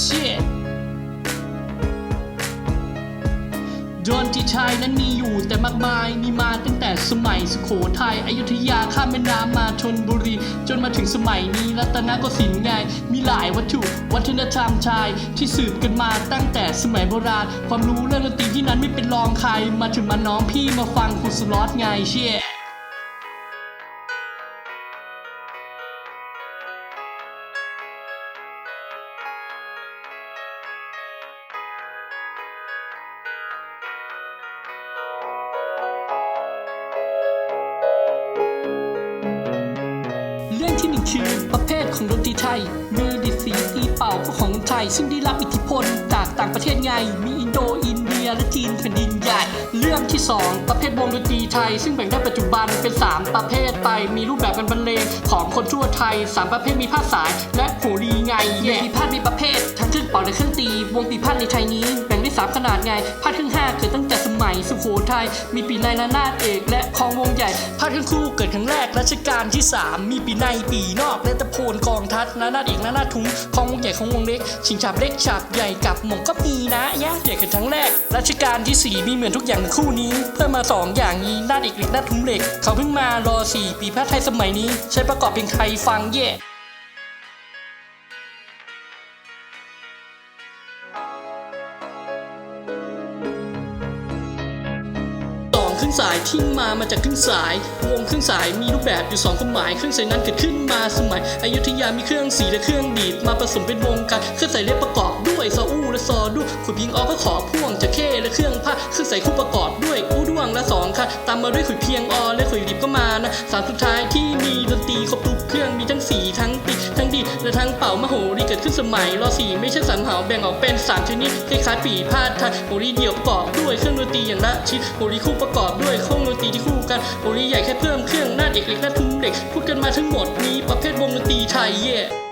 shit โดนที่ไทยนั้นมีอยู่แต่มากมายมีมาตั้งแต่สมัยสุโขทัยอยุธยาข้ามแม่น้ำมาชนบุรี จนมาถึงสมัยนี้รัตนโกสินทร์ไงมีหลายวัตถุ วัฒนธรรมชายที่สืบกันมาตั้งแต่สมัยโบราณ ความรู้เรื่องดนตรีที่นั้นไม่เป็นรองใคร มาถึงมาน้องพี่มาฟังคุณสล็อตไงเชี่ย ที่หนึ่งคือประเภทของดนตรีไทย มือดิดสีตีเป่าก็ของคนไทย ซึ่งได้รับอิทธิพลจากต่างประเทศไง มีอินโดอินเดียและจีนแผ่นดินใหญ่ เรื่องที่ 2 ประเภทวงดนตรีไทย ซึ่งแบ่งได้ปัจจุบันเป็น 3 ประเภทไป มีรูปแบบการบรรเลงของคนทั่วไทย 3 ประเภทมีภาคสาย และโหรีไงเย่ปีพาดมีประเภททั้ง เป่าและเครื่องตี วงปีพาดในไทยนี้แบ่งได้สามขนาดไงพาดครึ่งห้าเกิดตั้งแต่สมัยสุโขทัยมีปีนระนาดเอก และคลองวงใหญ่พาดครึ่งคู่เกิดครั้งแรกรัชกาลที่ 3 มีปีในปีนอกและตะโพนกองทัดระนาเอกระนาทุงคลองวงใหญ่ของวงเล็ก ชิงฉาบเล็กฉาบใหญ่กับหม่งก็มีนะแยะใหญ่เกิดครั้งแรกรัชกาลที่ 4 มีเหมือนทุกอย่างในคู่นี้ เพิ่มมา 2 อย่างนี้นาดเอกเล็กนาดทุ้งเหล็ก เขาเพิ่งมารอ4ปีพระไทยสมัยนี้ ใช้ประกอบเพลงไทยฟังแย่ ครื่องสายที่มามาจากเครื่องสาย วงเครื่องสายมีรูปแบบอยู่สองความหมายเครื่องสายนั้นเกิดขึ้นมาสมัยอยุธยามีเครื่องสีและเครื่องดีดมาผสมเป็นวงกันเครื่องสายเรียกประกอบด้วยซออู้และซอดูขุดพิงออกก็ขอพ่วงจะเข้และเครื่องผ้า มาด้วยขุดเพียงออและขุดดิบก็มานะสามสุดท้ายที่มีดนตรีครบทุกเครื่องมีทั้งสีทั้งตีทั้งดีและทั้งเป่ามโหรีเกิดขึ้นสมัยรอสี่ไม่ใช่สันเหาแบ่งออกเป็นสามชนิดคล้ายๆปีพาดไทยโหรีเดี่ยวประกอบด้วยเครื่องดนตรีอย่างละชิ้นโหรีคู่ประกอบด้วยเครื่องดนตรีที่คู่กันโหรีใหญ่แค่เพิ่มเครื่องหน้าเด็กเล็กหน้าทุ้มเด็กพูดกันมาทั้งหมดนี้ประเภทวงดนตรีไทยเย่